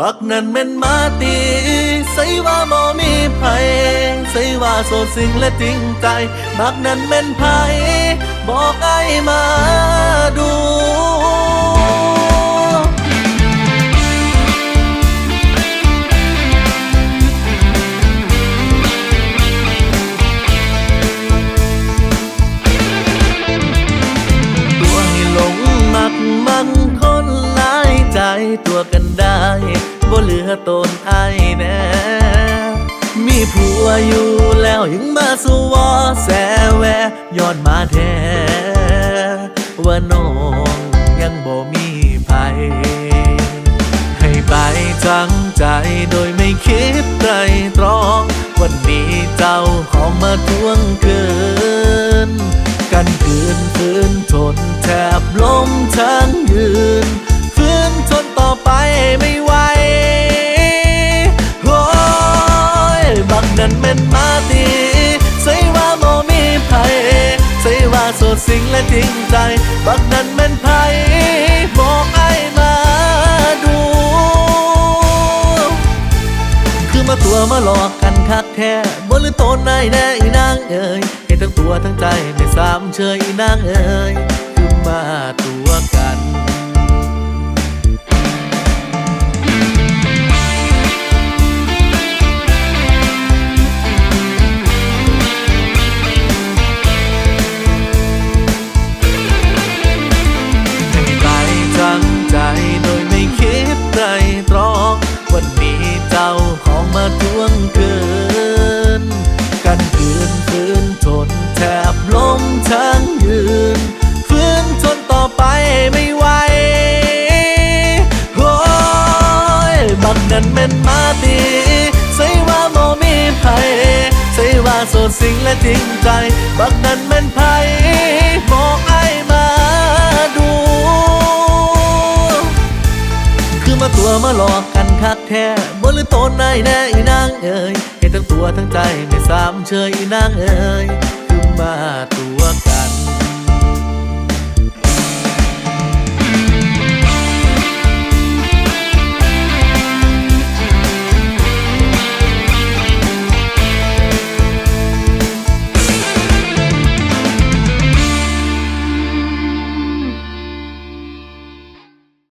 บักนั้นแม่นมาตีใส่ว่าบ่มีไผใส่ว่าโสดสิ่งและจริงใจ บักนั้นแม่นไผบอกไอ้มาดู กันได้บ่เหลือตนไอายแน่มีผัวอยู่แล้วยังมาสู่วอแสแวย้อนมาแท้ว่าน้องยังบ่มีภัยให้ไปจังใจโดยไม่คิดไตรตรอง วันนี้เจ้าของมาทวงคืนกันคืนคืนทนแทบล้มทั้งยื ส่ว่าสดสิ่งและจริงใจ บักนั้นแม่นไผบอกไอ้มาดู คือมาตัวมาหลอกกันคักแท้บ่หรือโตนนายแน่อีนางเอ่ยให้ทั้งตัวทั้งใจไม่สามเชยอีนางเอ่ยคือมาตัว มาทวงคืนกันคืนคืนทนแทบล้มทั้งยืนฝืนทนต่อไปไม่ไหวโอ้ยบักนั้นแม่นมาตีใส่ว่าโมมีไผใส่ว่าโสดสิ่งและจริงใจ บักนั้นแม่นไผบอกไอมาดู คือมาตัวมาหลอกกันคักแท้ คือโตนนายแน่อีนางเอ๋ยให้ทั้งตัวทั้งใจไม่ซ้ำเชยอีนางเอ๋ยคือมาตัว